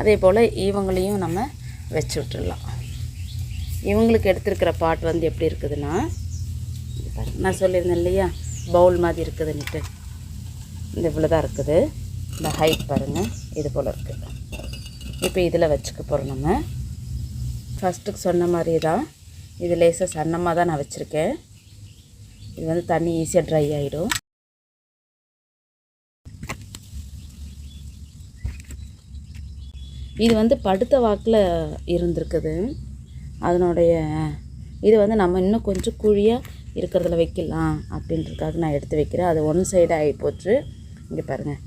அதே போல் இவங்களையும் நம்ம வச்சு விட்டுடலாம் இவங்களுக்கு எடுத்திருக்கிற பாட் வந்து எப்படி இருக்குதுன்னா நான் சொல்லியிருந்தேன் இல்லையா? பவுல் மாதிரி இருக்குதுன்ட்டு இந்த இவ்வளோ தான் இருக்குது. இந்த ஹைட் பாருங்கள் இது போல் இருக்குது இப்போ இதில் வச்சுக்க போகிறோம் நம்ம. ஃபஸ்ட்டுக்கு சொன்ன மாதிரி தான். இது லேசாக சன்னமாக தான் நான் வச்சுருக்கேன். இது வந்து தண்ணி ஈஸியாக ட்ரை ஆகிடும் இது வந்து படுத்த வாக்கில் இருந்திருக்குது. அதனுடைய இது வந்து நம்ம இன்னும் கொஞ்சம் குழியாக இருக்கிறதுல வைக்கலாம் அப்படின்றதுக்காக நான் எடுத்து வைக்கிறேன். அது ஒன் சைடு ஆகி போச்சு. இங்கே பாருங்கள்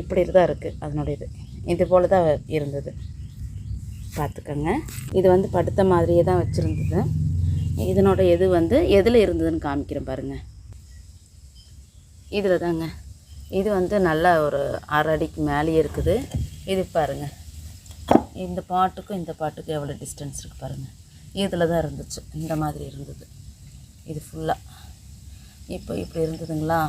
இப்படி தான் இருக்குது அதனுடைய இது இது போல் தான் இருந்தது. பார்த்துக்கோங்க. இது வந்து படுத்த மாதிரியே தான் வச்சுருந்தது. இதனோட இது வந்து எதில் இருந்ததுன்னு காமிக்கிறேன் பாருங்கள் இதில் தாங்க இது வந்து நல்லா ஒரு அரை அடிக்கு மேலேயே இருக்குது. இது பாருங்கள் இந்த பாட்டுக்கும் இந்த பாட்டுக்கும் எவ்வளோ டிஸ்டன்ஸ் இருக்குது பாருங்கள் இதில் தான் இருந்துச்சு. இந்த மாதிரி இருந்தது. இது ஃபுல்லாக இப்போ இப்படி இருந்ததுங்களா?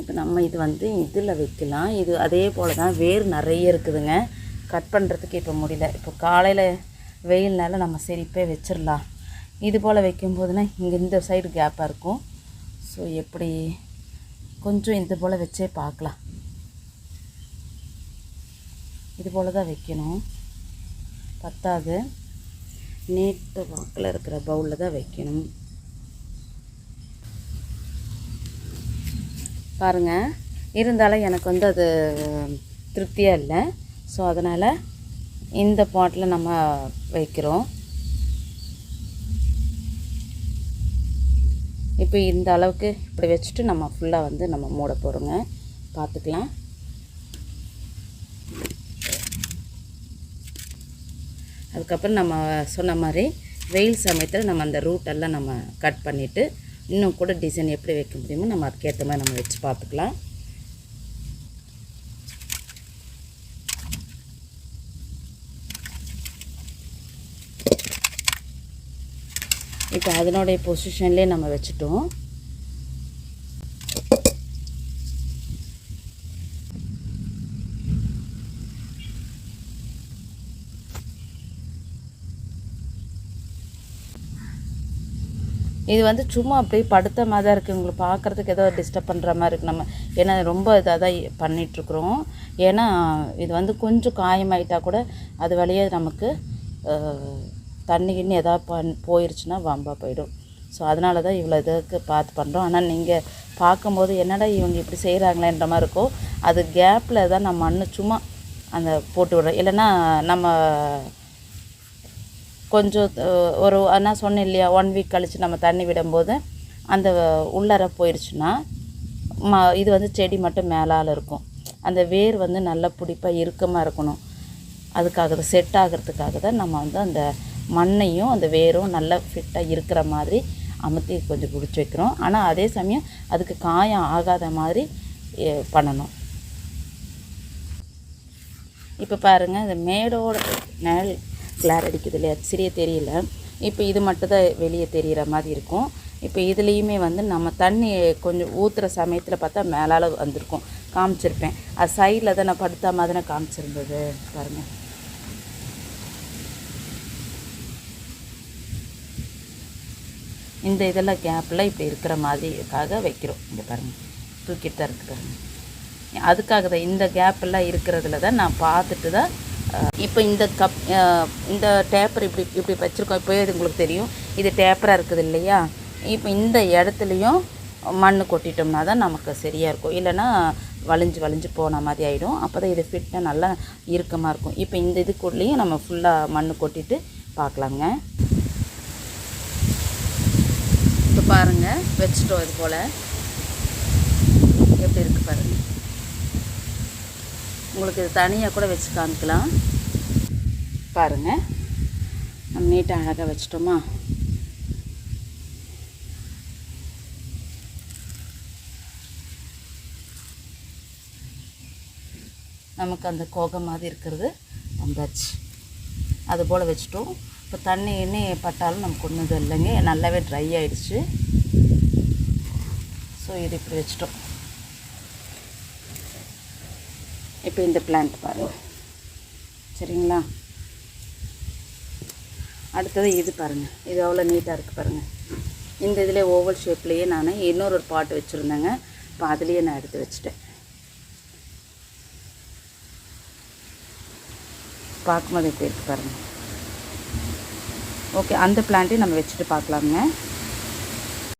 இப்போ நம்ம இது வந்து இதில் வைக்கலாம். இது அதே போல் தான் வேர் நிறைய இருக்குதுங்க. கட் பண்ணுறதுக்கு இப்போ முடியல. இப்போ காலையில் வெயில்னால நம்ம சரி இப்போ வச்சிடலாம் இது போல் வைக்கும்போதுனா இங்கே இந்த சைடு கேப்பாக இருக்கும். ஸோ எப்படி? கொஞ்சம் இது போல் வச்சே பார்க்கலாம். இது போல் தான் வைக்கணும். பத்தாது. நீட்டு வாக்கில் இருக்கிற பவுலில் தான் வைக்கணும். பாருங்கள் இருந்தாலும் எனக்கு வந்து அது திருப்தியாக இல்லை. ஸோ அதனால் இந்த பாட்டில் நம்ம வைக்கிறோம். இப்போ இந்த அளவுக்கு இப்படி வச்சுட்டு நம்ம ஃபுல்லாக வந்து நம்ம மூட போகிறோங்க பார்த்துக்கலாம் அதுக்கப்புறம் நம்ம சொன்ன மாதிரி வெயில் சமயத்தில் நம்ம அந்த ரூட்டெல்லாம் நம்ம கட் பண்ணிவிட்டு இன்னும் கூட டிசைன் எப்படி வைக்க முடியுமோ நம்ம அதுக்கேற்ற மாதிரி நம்ம வச்சு பார்த்துக்கலாம். இப்போ அதனுடைய பொசிஷன்லேயே நம்ம வச்சுட்டோம். இது வந்து சும்மா அப்படியே படுத்த மாதிரி தான் இருக்குது உங்களுக்கு பார்க்குறதுக்கு ஏதோ டிஸ்டர்ப் பண்ணுற மாதிரி இருக்குது நம்ம. ஏன்னா ரொம்ப இதாக தான் பண்ணிகிட்ருக்குறோம் ஏன்னா இது வந்து கொஞ்சம் காயமாயிட்டால் கூட அது வழியாக நமக்கு தண்ணி கிண்ணி எதாவது பண் போயிடுச்சுன்னா வம்பாக போயிடும். ஸோ அதனால தான் இவ்வளோ இதுக்கு பார்த்து பண்ணுறோம் ஆனால் நீங்கள் பார்க்கும்போது என்னடா இவங்க இப்படி செய்கிறாங்களேன்ற மாதிரி இருக்கும். அது கேப்பில் தான் நம்ம மண்ணு சும்மா அந்த போட்டு விடுறோம் இல்லைன்னா நம்ம கொஞ்சம் ஒரு ஆனால் சொன்னேன் இல்லையா ஒன் வீக் கழித்து நம்ம தண்ணி விடும்போது அந்த உள்ளர போயிடுச்சுன்னா ம இது வந்து செடி மட்டும் மேலால் இருக்கும். அந்த வேர் வந்து நல்லா பிடிப்பாக இறுக்கமாக இருக்கணும். அதுக்காக தான் செட் ஆகிறதுக்காக தான் நம்ம வந்து அந்த மண்ணையும் அந்த வேரும் நல்லா ஃபிட்டாக இருக்கிற மாதிரி அமுத்தி கொஞ்சம் பிடிச்சி வைக்கிறோம். ஆனால் அதே சமயம் அதுக்கு காயம் ஆகாத மாதிரி பண்ணணும். இப்போ பாருங்கள் இந்த மேடோட நிழல் கிளார் அடிக்குது இல்லையா? சரியாக தெரியல. இப்போ இது மட்டும் தான் வெளியே தெரிகிற மாதிரி இருக்கும். இப்போ இதுலேயுமே வந்து நம்ம தண்ணி கொஞ்சம் ஊற்றுற சமயத்தில் பார்த்தா மேலால் வந்திருக்கும். காமிச்சிருப்பேன். அது சைடில் தான் நான் படுத்த மாதிரி காமிச்சிருந்தது. பாருங்கள் இந்த இதெல்லாம் கேப்பில் இப்படி இருக்கிற மாதிரிக்காக வைக்கிறோம். இங்கே பாருங்கள் தூக்கிட்டு தான் இருக்குது பாருங்கள் அதுக்காக தான் இந்த கேப்பெல்லாம் இருக்கிறதுல தான் நான் பார்த்துட்டு தான் இப்போ இந்த கப் இந்த டேப்பர் இப்படி இப்படி வச்சுருக்கோம். இப்போ இது உங்களுக்கு தெரியும். இது டேப்பராக இருக்குது இல்லையா? இப்போ இந்த இடத்துலையும் மண் கொட்டிட்டோம்னா தான் நமக்கு சரியாக இருக்கும். இல்லைன்னா வளைஞ்சு வளைஞ்சு போன மாதிரி ஆகிடும் அப்போ தான் இது ஃபிட்டாக நல்லா இறுக்கமாக இருக்கும். இப்போ இந்த இதுக்குள்ளேயும் நம்ம ஃபுல்லாக மண் கொட்டிட்டு பார்க்கலாங்க. இப்போ பாருங்கள் வச்சுட்டோம் இது போல். எப்படி இருக்குது பாருங்கள் உங்களுக்கு இது தனியாக கூட வச்சு காமிக்கலாம். பாருங்கள் நம்ம நீட்டாக அழகாக வச்சிட்டோமா? நமக்கு அந்த கோகை மாதிரி இருக்கிறது வந்தாச்சு அது போல் வச்சுட்டோம். இப்போ தண்ணி எண்ணி பட்டாலும் நமக்கு ஒன்றும் இது இல்லைங்க. நல்லாவே ட்ரை ஆகிடுச்சு ஸோ இது இப்படி வச்சுட்டோம். இப்போ இந்த பிளான்ட் பாருங்கள் சரிங்களா? அடுத்தது இது பாருங்கள் இது அவ்வளோ நீட்டாக இருக்குது பாருங்கள் இந்த இதில் ஓவல் ஷேப்லேயே நான் இன்னொரு ஒரு பாட்டு வச்சுருந்தேங்க. இப்போ அதுலேயே நான் எடுத்து வச்சுட்டேன். பார்க்கும்போது இப்போ இருக்குது பாருங்கள் ஓகே அந்த பிளான்ட்டையும் நம்ம வச்சுட்டு பார்க்கலாமுங்க.